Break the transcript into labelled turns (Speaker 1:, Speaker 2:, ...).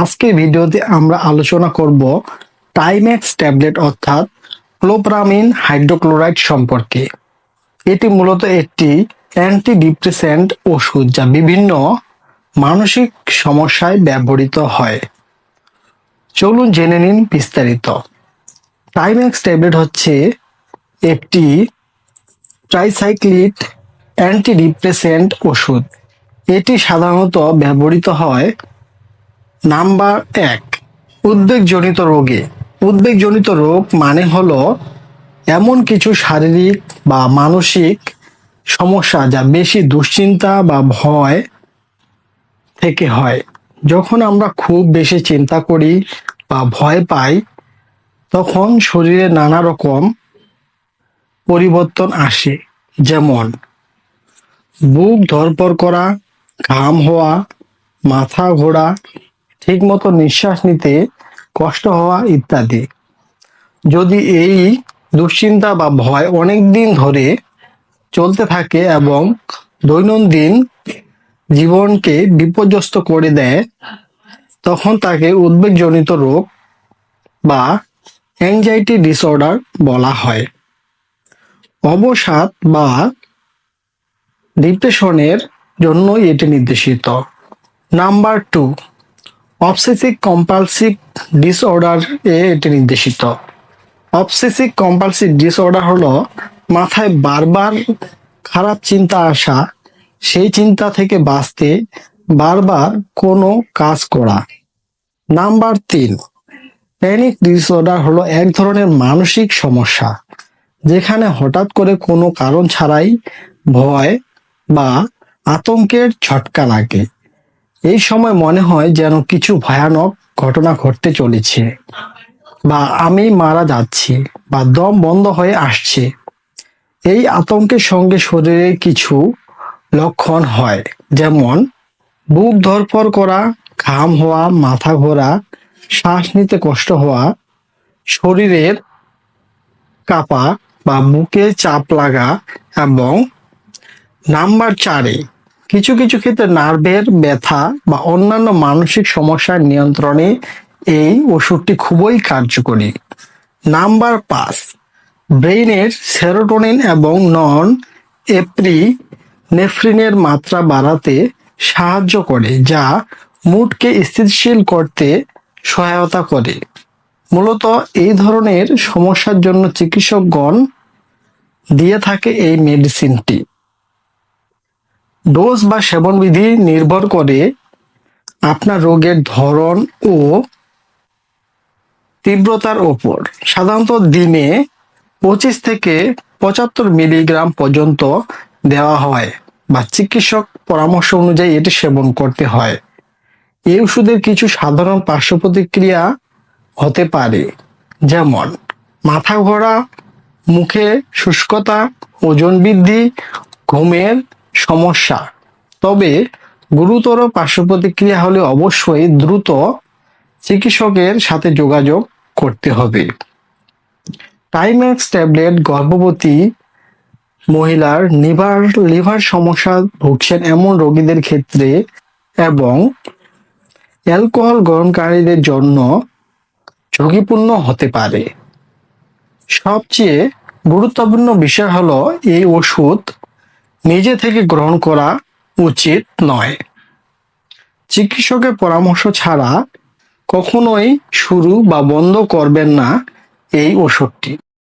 Speaker 1: আজকের ভিডিওতে আমরা আলোচনা করব টাইম্যাক্স ট্যাবলেট অর্থাৎ ক্লোপ্রামিন হাইড্রোক্লোরাইড সম্পর্কে। এটি মূলত একটি অ্যান্টি ডিপ্রেসেন্ট ওষুধ যা বিভিন্ন মানসিক সমস্যায় ব্যবহৃত হয়। চলুন জেনে নিন বিস্তারিত। টাইম্যাক্স ট্যাবলেট হচ্ছে একটি ট্রাইসাইক্লিট অ্যান্টিডিপ্রেসেন্ট ওষুধ। এটি সাধারণত ব্যবহৃত হয় নাম্বার এক, উদ্বেগজনিত রোগে। উদ্বেগজনিত রোগ মানে হলো এমন কিছু শারীরিক বা মানসিক সমস্যা যা বেশি দুশ্চিন্তা বা ভয় থেকে হয়। যখন আমরা খুব বেশি চিন্তা করি বা ভয় পাই, তখন শরীরে নানা রকম পরিবর্তন আসে। যেমন, বুক ধরপর করা, ঘাম হওয়া, মাথা ঘোরা ঠিকমতো নিঃশ্বাস নিতে কষ্ট হওয়া ইত্যাদি। যদি এই দুশ্চিন্তা বা ভয় অনেক দিন ধরে চলতে থাকে এবং দৈনন্দিন জীবনকে বিপর্যস্ত করে দেয়, তখন তাকে উদ্বেগজনিত রোগ বা অ্যাংজাইটি ডিসঅর্ডার বলা হয়। অবসাদ বা ডিপ্রেশনের জন্য এটি নির্দেশিত। Number two obsessive compulsive disorder এ এটি নির্দেশিত। অবসেসিভ কম্পালসিভ ডিসঅর্ডার হলো মাথায় বারবার খারাপ চিন্তা আসা, সেই চিন্তা থেকে বাঁচতে বারবার কোনো কাজ করা। নাম্বার তিন প্যানিক ডিসঅর্ডার হলো এক ধরনের মানসিক সমস্যা, যেখানে হঠাৎ করে কোনো কারণ ছাড়াই ভয় বা আতঙ্কের ছটকা লাগে। এই সময় মনে হয় যেন কিছু ভয়ানক ঘটনা ঘটতে চলেছে বা আমি মারা যাচ্ছি বা দম বন্ধ হয়ে আসছে। এই আতঙ্কের সঙ্গে শরীরে কিছু লক্ষণ হয়, যেমন বুক ধরপড় করা, ঘাম হওয়া, মাথা ঘোরা, শ্বাস নিতে কষ্ট হওয়া, শরীরের কাঁপা বা বুকে চাপ লাগা এবং নাম্বার চারে কিছু কিছু ক্ষেত্রে নার্ভের ব্যথা বা অন্যান্য মানসিক সমস্যার নিয়ন্ত্রণে এই ওষুধটি খুবই কার্যকরী। নাম্বার পাঁচ, ব্রেইনের সেরোটোনিন এবং নন এপ্রি নেফ্রিনের মাত্রা বাড়াতে সাহায্য করে, যা মুডকে স্থিতিশীল করতে সহায়তা করে। মূলত এই ধরনের সমস্যার জন্য চিকিৎসকগণ দিয়ে থাকে এই মেডিসিনটি। ডোজ বা সেবনবিধি নির্ভর করে আপনার রোগের ধরন ও তীব্রতার ওপর। সাধারণত দিনে পঁচিশ থেকে পঁচাত্তর মিলিগ্রাম পর্যন্ত দেওয়া হয় বা চিকিৎসক পরামর্শ অনুযায়ী এটি সেবন করতে হয়। এই ওষুধের কিছু সাধারণ পার্শ্ব প্রতিক্রিয়া হতে পারে, যেমন মাথা ঘোরা, মুখে শুষ্কতা, ওজন বৃদ্ধি, ঘুমের সমস্যা। তবে গুরুতর পার্শ্ব প্রতিক্রিয়া হলে অবশ্যই দ্রুত চিকিৎসকের সাথে যোগাযোগ করতে হবে। টাইম্যাক্স ট্যাবলেট গর্ভবতী মহিলার লিভার লিভার সমস্যা ভুগছেন এমন রোগীদের ক্ষেত্রে এবং অ্যালকোহল গ্রহণকারীদের জন্য ঝুঁকিপূর্ণ হতে পারে। সবচেয়ে গুরুত্বপূর্ণ বিষয় হলো এই ওষুধ নিজে থেকে গ্রহণ করা উচিত নয়। চিকিৎসকের পরামর্শ ছাড়া কখনোই শুরু বা বন্ধ করবেন না এই ওষুধটি।